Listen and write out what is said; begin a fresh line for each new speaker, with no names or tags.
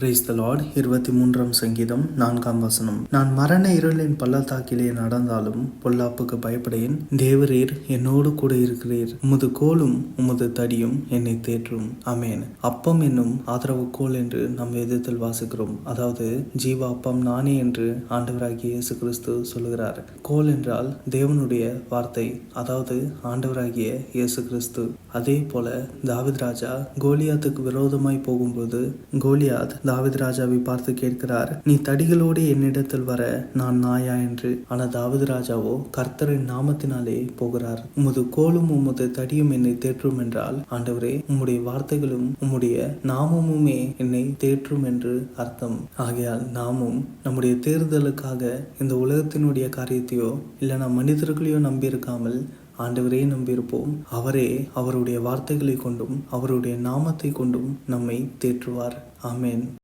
Brace த Lord இருபத்தி மூன்றாம் சங்கீதம் நான்காம் வசனம். நான் மரண இருளின் பள்ளத்தாக்கிலே நடந்தாலும் பொல்லாப்புக்கு பயப்படேன். தேவரீர் என்னோடு கூட இருக்கிறீர். உமது கோலும் உமது தடியும் என்னை தேற்றும். அமேன் அப்பம் என்னும் ஆதரவு கோல் என்று நம் வேதத்தில் வாசிக்கிறோம். அதாவது ஜீவ அப்பம் நானே என்று ஆண்டவராகிய இயேசு கிறிஸ்து சொல்லுகிறார். கோல் என்றால் தேவனுடைய வார்த்தை. அதாவது ஆண்டவராகிய இயேசு கிறிஸ்து அதே போல தாவித் ராஜா கோலியாத்துக்கு விரோதமாய் போகும்போது கோலியாத் தாவித் ராஜாவை பார்த்து கேட்கிறார் நீ தடிகளோடு என்னிடத்தில் வர நான் நாயா? என்று. ஆனால் தாவித் ராஜாவோ கர்த்தரின் நாமத்தினாலே போகிறார். உமது கோலும் உமது தடியும் என்னை தேற்றும் என்றால் ஆண்டவரே உம்முடைய வார்த்தைகளும் உம்முடைய நாமமுமே என்னை தேற்றும் என்று அர்த்தம். ஆகையால் நாமும் நம்முடைய தேர்தலுக்காக இந்த உலகத்தினுடைய காரியத்தையோ இல்லைனா மனிதர்களையோ நம்பியிருக்காமல் ஆண்டவரே நம்பியிருப்போம். அவரே அவருடைய வார்த்தைகளை கொண்டும் அவருடைய நாமத்தை கொண்டும் நம்மை தேற்றுவார். ஆமேன்.